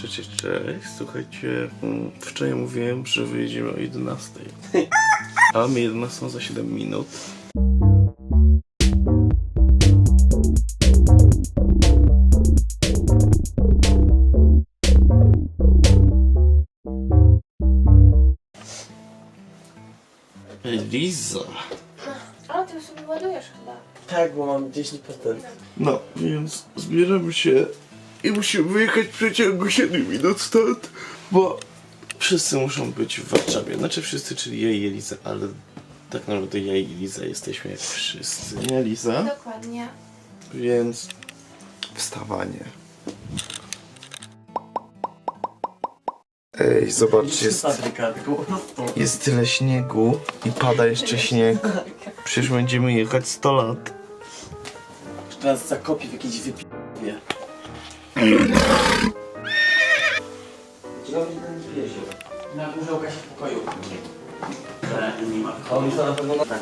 Cześć, cześć, cześć. Słuchajcie, mm, wczoraj mówiłem, że wyjedziemy o 11. A mamy 11 za 7 minut. Eliza. A, ty sobie ładujesz chyba. Tak, bo mam 10%. No, więc zbieramy się i musimy wyjechać w przeciągu 7 minut stąd, bo wszyscy muszą być w Warszawie. Znaczy wszyscy, czyli ja i Eliza, ale tak naprawdę ja i Eliza jesteśmy jak wszyscy. Nie, Eliza? Dokładnie. Więc wstawanie. Ej, zobacz, jest, jest tyle śniegu i pada jeszcze śnieg. Przecież będziemy jechać 100 lat. Teraz zakopię w jakiejś wypiwie. Na górze u Kasi w pokoju. Nie ma. Tak.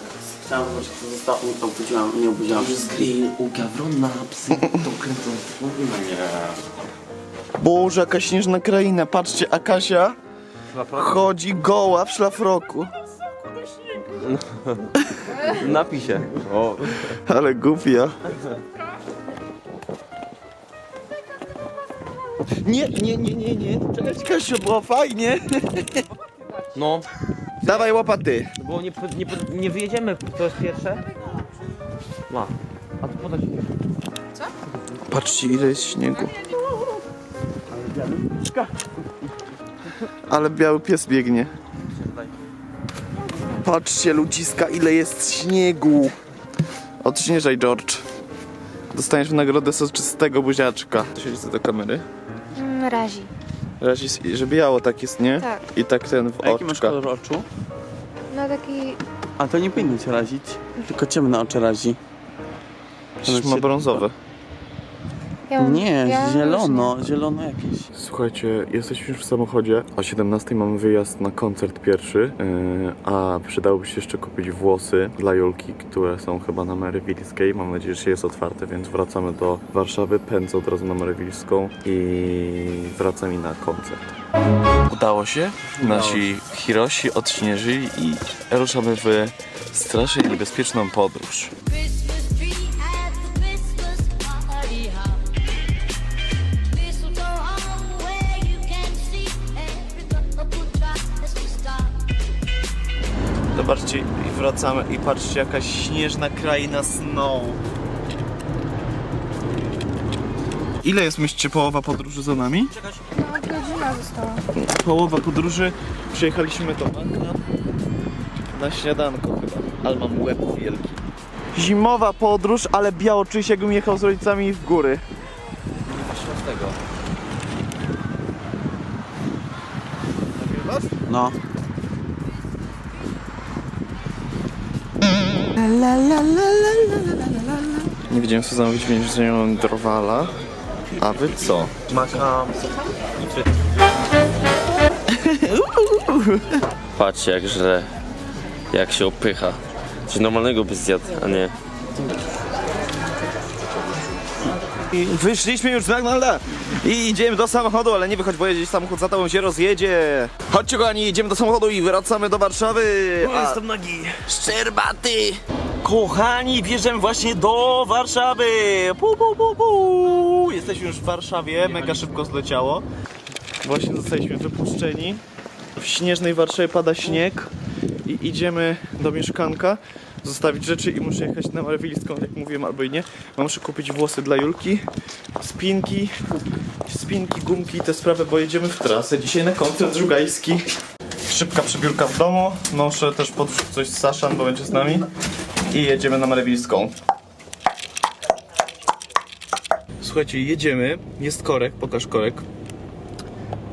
Chciałam zobaczyć, co zostało. Nie obudziłam, nie obudziłam. Już z grill u Gawrona, psy to kręcą. Nie. Boże, jaka śnieżna kraina. Patrzcie, Akasia chodzi goła w szlafroku. Napisie. O, Ale głupia. Nie, nie, nie, nie, nie. Cześć Kasiu, było fajnie. no, Dawaj łopaty. bo nie, nie, nie wyjedziemy, to jest pierwsze. Ma. A tu podać nie. Patrzcie ile jest śniegu. Ale biały pies biegnie. Patrzcie ludziska ile jest śniegu. Odśnieżaj George. Dostaniesz w nagrodę soczystego buziaczka. Siedzi do kamery. Mm, razi. Razi, że biało tak jest, nie? Tak. I tak ten w A jaki masz oczka. kolor oczu? No taki... A to nie powinno cię razić. Tylko ciemne oczy razi. Przecież ma brązowe. Ja mam, Nie, zielono, zielono jakieś. Słuchajcie, jesteśmy już w samochodzie. O 17 mamy wyjazd na koncert pierwszy, yy, a przydałoby się jeszcze kupić włosy dla Julki, które są chyba na Mary Wilskiej. Mam nadzieję, że jest otwarte, więc wracamy do Warszawy, pędzę od razu na Mary Wilską i wracamy na koncert. Udało się. Nasi Hirosi odśnieżyli i ruszamy w strasznie niebezpieczną podróż. Zobaczcie, i wracamy i patrzcie, jakaś śnieżna kraina snow. Ile jest, myślicie, połowa podróży za nami? No, godzina została. Połowa podróży, przyjechaliśmy do Manka na śniadanko chyba, ale mam łeb wielki. Zimowa podróż, ale biało czuję się jakbym jechał z rodzicami w góry. tego. No. Nie wiedziałem co zamówić, więc wziąłem drwala. A wy co? Makam. Patrzcie jak źle. Jak się opycha. Coś normalnego by zjadł, a nie. I Wyszliśmy już z McDonalda i idziemy do samochodu, ale nie wychodź, bo jeździć samochód za tobą się rozjedzie. Chodźcie kochani, idziemy do samochodu i wracamy do Warszawy. A... Jestem nagi. Szczerbaty. Kochani, wjeżdżamy właśnie do Warszawy. Pu, pu, pu, pu. Jesteśmy już w Warszawie, mega szybko zleciało. Właśnie zostaliśmy wypuszczeni. W śnieżnej Warszawie pada śnieg i idziemy do mieszkanka zostawić rzeczy i muszę jechać na Marwiliską, jak mówiłem, albo i nie. Bo muszę kupić włosy dla Julki, spinki, spinki, gumki i te sprawy, bo jedziemy w trasę. Dzisiaj na koncert żugajski. Szybka przebiórka w domu. Muszę też podrzucić coś z Saszan, bo będzie z nami. I jedziemy na Marwiliską. Słuchajcie, jedziemy. Jest korek, pokaż korek.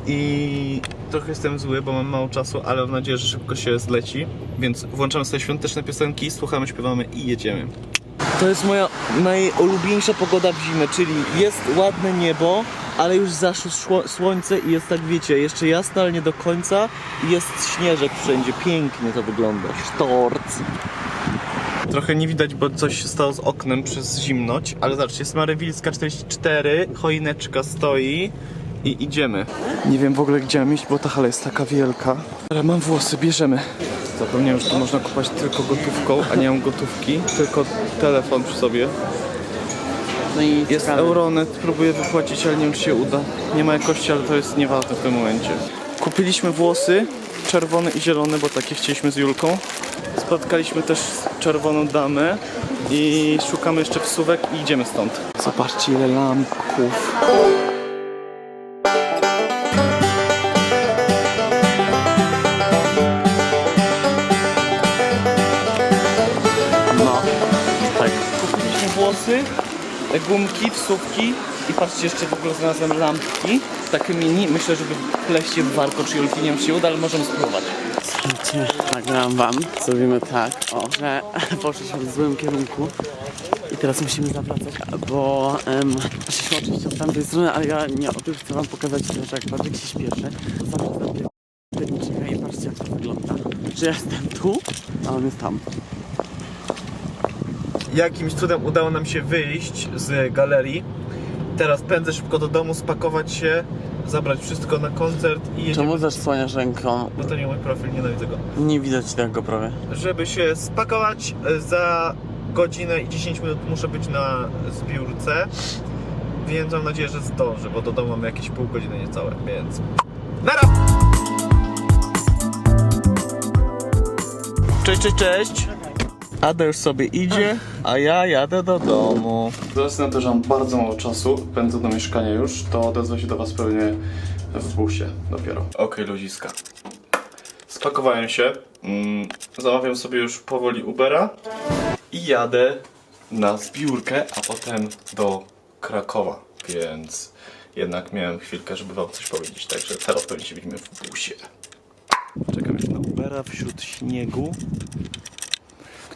I trochę jestem zły, bo mam mało czasu, ale mam nadzieję, że szybko się zleci. Więc włączamy sobie świąteczne piosenki, słuchamy, śpiewamy i jedziemy. To jest moja najulubieńsza pogoda w zimę, czyli jest ładne niebo, ale już zaszło szło- słońce i jest tak, wiecie, jeszcze jasno, ale nie do końca. I jest śnieżek wszędzie, pięknie to wygląda. Sztorc. Trochę nie widać, bo coś się stało z oknem przez zimnoć, ale zobaczcie, jest Marywilska 44, choineczka stoi i idziemy. Nie wiem w ogóle gdzie mam iść, bo ta hala jest taka wielka. Ale mam włosy, bierzemy. Zapomniałem, że tu można kupować tylko gotówką, a nie mam gotówki, tylko telefon przy sobie. No i Jest czekamy. Euronet, próbuję wypłacić, ale nie wiem czy się uda. Nie ma jakości, ale to jest nieważne w tym momencie. Kupiliśmy włosy, czerwone i zielone, bo takie chcieliśmy z Julką. Spotkaliśmy też czerwoną damę i szukamy jeszcze wsówek i idziemy stąd. Zobaczcie ile lampków. No, tak. Kupiliśmy włosy, gumki, wsówki i patrzcie, jeszcze w ogóle znalazłem lampki. Takie mini, myślę, żeby pleść je w warko czy Julki, nie wiem czy się uda, ale możemy spróbować. Słuchajcie, nagram wam. Zrobimy tak, o, że poszliśmy w złym kierunku i teraz musimy zawracać, bo um, szliśmy oczywiście od tamtej strony, ale ja nie o tym chcę wam pokazać, że jak Patryk się śpieszy, zabiera piernicznika i patrzcie jak to wygląda. Że ja jestem tu, a on jest tam. Jakimś cudem udało nam się wyjść z galerii. Teraz pędzę szybko do domu, spakować się, zabrać wszystko na koncert i jedziemy. Czemu zasłaniasz ręką? Bo to nie mój profil, nienawidzę go. Nie widać tego prawie. Żeby się spakować, e, za godzinę i 10 minut muszę być na zbiórce. Więc mam nadzieję, że zdążę, bo do domu mam jakieś pół godziny niecałe, więc... Nara! Cześć, cześć, cześć! Ada już sobie idzie, a ja jadę do domu. Z racji na to, że mam bardzo mało czasu, pędzę do mieszkania już, to odezwę się do was pewnie w busie dopiero. Okej, luziska. Spakowałem się, mm, zamawiam sobie już powoli Ubera i jadę na zbiórkę, a potem do Krakowa, więc jednak miałem chwilkę, żeby wam coś powiedzieć, także teraz pewnie się widzimy w busie. Czekam już na Ubera wśród śniegu,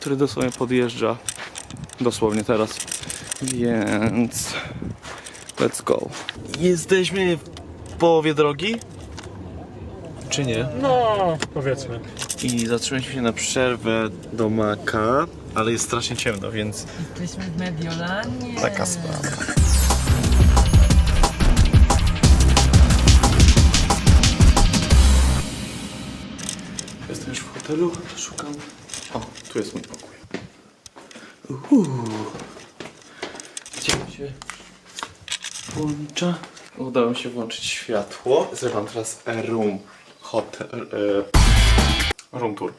który dosłownie podjeżdża, dosłownie teraz, więc let's go. Jesteśmy w połowie drogi, czy nie? No, powiedzmy. I zatrzymaliśmy się na przerwę do Maka, ale jest strasznie ciemno, więc Jesteśmy w Mediolanie. taka sprawa. Jestem już w hotelu, tu jest mój pokój. Uhu. Gdzie się włącza? Udało mi się włączyć światło. Zrywam teraz room hotel. E, room tour.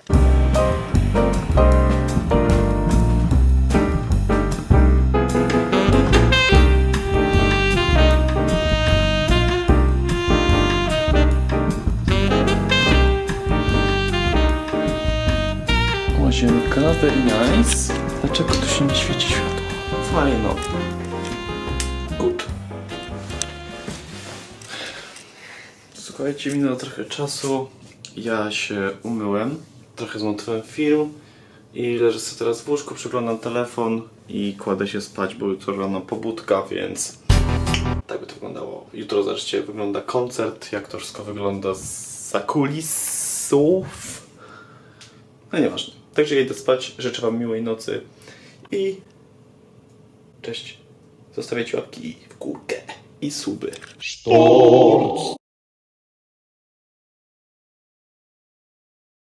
Łazienka, very nice. Dlaczego tu się nie świeci światło? Fajno. Good. Słuchajcie, minęło trochę czasu. Ja się umyłem, trochę zmontowałem film i leżę sobie teraz w łóżku, przeglądam telefon i kładę się spać, bo jutro rano pobudka, więc tak by to wyglądało. Jutro zobaczcie, wygląda koncert, jak to wszystko wygląda za kulisów. No nieważne. Także idę spać, życzę wam miłej nocy i cześć. Zostawiajcie łapki w górkę i suby.